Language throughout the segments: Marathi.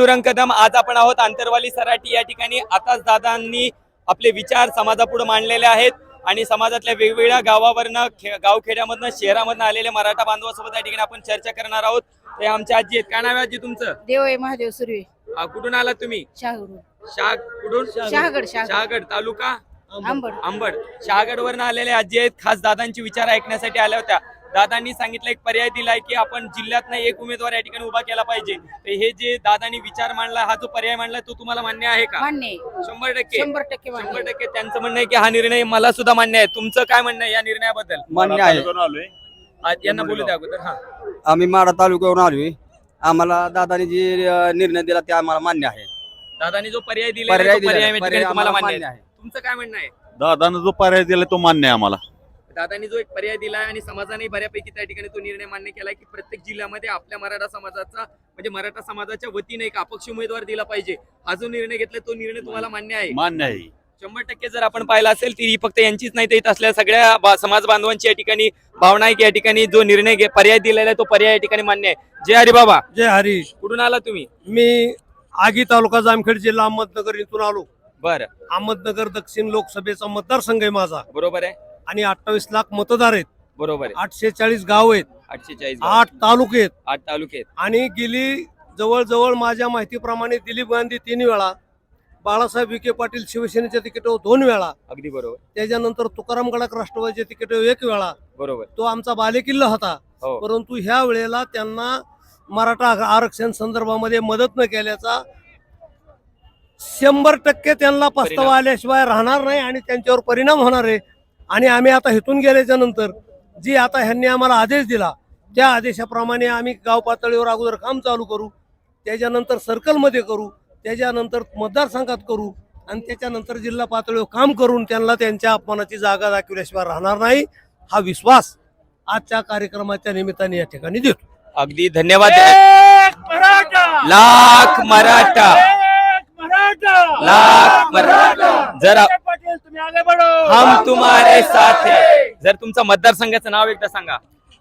पांडुरंग कदम आज आपण आहोत आंतरवाली सराटी या ठिकाणी आताच दादांनी आपले विचार समाजापुढे मांडलेले आहेत आणि समाजातल्या वेगवेगळ्या गावावरनं खे- गावखेड्यामधनं शहरामधनं आलेल्या मराठा बांधवासोबत या ठिकाणी आपण चर्चा करणार आहोत. ते आमच्या आजी आहेत. काय नाव आहे आजी तुमचं? देव आहे महादेव सुर्वे. कुठून आलात तुम्ही? शहागड. शाह कुठून? शहागड तालुका? आंबड अंबड. शहागड वरनं आलेले आजी आहेत. खास दादांची विचार ऐकण्यासाठी आल्या होत्या. दादांनी सांगितलं एक पर्याय दिलाय की आपण जिल्ह्यात एक उमेदवार या ठिकाणी उभा केला पाहिजे. तर हे जे दादांनी विचार मांडला हा जो पर्याय मांडला तो तुम्हाला मान्य आहे का? मान्य आहे. शंभर टक्के. शंभर टक्के शंभर आहे. टक्के त्यांचं म्हणणं आहे की हा निर्णय मला सुद्धा मान्य आहे. तुमचं काय म्हणणं आहे या निर्णयाबद्दल? मान्य आहे. आलोय. आज यांना बोलू द्या अगोदर हा. आम्ही माडा तालुक्यावरून आलोय. आम्हाला दादाने जे अं, निर्णय दिला ते आम्हाला मान्य आहे. दादांनी जो पर्याय दिला पर्याय तो पर्याय दिला या ठिकाणी पर्याय तुम्हाला आम्हाला मान्य मान्य आहे. आहे तुमचं काय म्हणणं आहे? दादानं जो पर्याय दिला तो मान्य आहे आम्हाला. दादांनी जो एक पर्याय दिला आणि समाजाने बऱ्यापैकी त्या ठिकाणी तो निर्णय मान्य केला की प्रत्येक जिल्ह्यामध्ये आपल्या मराठा समाजाचा म्हणजे मराठा समाजाच्या वतीने एक अपक्ष उमेदवार दिला पाहिजे. हा जो निर्णय घेतला तो निर्णय तुम्हाला मान्य आहे? मान्य आहे. शंभर टक्के जर आपण पाहिला असेल ती फक्त यांचीच नाही तर इथं असलेल्या सगळ्या समाज बांधवांची या ठिकाणी भावना आहे की या ठिकाणी जो निर्णय घे- पर्याय दिलेला आहे तो पर्याय या ठिकाणी मान्य आहे. जय हरी बाबा. जय हरीश कुठून आला तुम्ही? मी आगी तालुका जामखेड जिल्हा अहमदनगर इथून आलो. बरं. अहमदनगर दक्षिण लोकसभेचा मतदारसंघ आहे माझा. बरोबर आहे. आणि अठ्ठावीस लाख मतदार आहेत. बरोबर आहे. आठशे चाळीस गाव आहेत. आठशे चाळीस आठ तालुके आहेत. आठ तालुके आहेत. आणि गेली जवळजवळ माझ्या माहितीप्रमाणे दिलीप गांधी तीन वेळा बाळासाहेब विखे पाटील शिवसेनेच्या तिकीटावर दोन वेळा अगदी बरोबर. त्याच्यानंतर तुकाराम गडाख राष्ट्रवादीच्या तिकीटावर एक वेळा. बरोबर. तो आमचा बालेकिल्ला होता. हो. परंतु ह्या वेळेला त्यांना मराठा आरक्षण संदर्भामध्ये मदत न केल्याचा शंभर टक्के त्यांना पस्तावा. आल्याशिवाय राहणार नाही आणि त्यांच्यावर परिणाम होणार आहे. आणि आम्ही आता इथून गेल्याच्यानंतर जी आता ह्यांनी आम्हाला आदेश दिला त्या आदेशाप्रमाणे आम्ही गाव पातळीवर अगोदर काम चालू करू त्याच्यानंतर सर्कलमध्ये करू त्याच्यानंतर मतदारसंघात करू आणि त्याच्यानंतर जिल्हा पातळीवर काम करून त्यांना त्यांच्या अपमानाची जागा दाखवल्याशिवाय राहणार नाही हा विश्वास आजच्या कार्यक्रमाच्या निमित्ताने या ठिकाणी देतो. अगदी धन्यवाद. लाख मराठा! लाख मराठा. जर हम तुम्हारे साथ है। जर तुमचा मतदारसंघाचं नाव एकदा सांगा.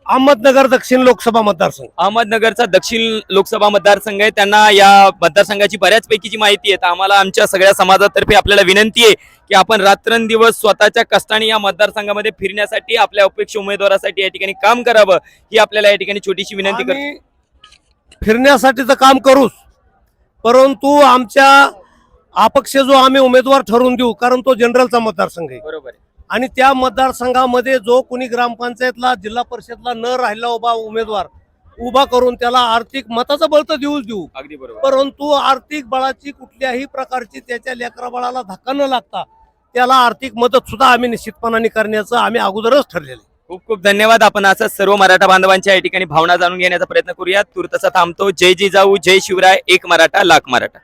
अहमदनगर दक्षिण लोकसभा मतदारसंघ. अहमदनगरचा दक्षिण लोकसभा मतदारसंघ आहे. त्यांना या मतदारसंघाची बऱ्याचपैकीची माहिती आहे. तर आम्हाला आमच्या सगळ्या समाजातर्फे आपल्याला विनंती आहे की आपण रात्रंदिवस स्वतःच्या कष्टाने या मतदारसंघामध्ये फिरण्यासाठी आपल्या अपेक्ष उमेदवारासाठी या ठिकाणी काम करावं ही आपल्याला या ठिकाणी छोटीशी विनंती करतो. आम्ही फिरण्यासाठी तर काम करूच. परंतु आमच्या अपक्ष जो आम्ही उमेदवार ठरवून देऊ कारण तो जनरलचा मतदारसंघ आहे. बरोबर आणि त्या मतदारसंघामध्ये जो कोणी ग्रामपंचायतला जिल्हा परिषदला न राहिला उभा उमेदवार उभा करून त्याला आर्थिक मताचं बळ तर देऊच देऊ. अगदी बरोबर. परंतु आर्थिक बळाची कुठल्याही प्रकारची त्याच्या लेकरा बळाला धक्का न लागता त्याला आर्थिक मदत सुद्धा आम्ही निश्चितपणाने करण्याचं आम्ही अगोदरच ठरलेलं आहे. खूप खूप धन्यवाद. आपण असं सर्व मराठा बांधवांच्या या ठिकाणी भावना जाणून घेण्याचा प्रयत्न करूया तूर्तसा थांबतो. जय जिजाऊ जय शिवराय एक मराठा लाख मराठा.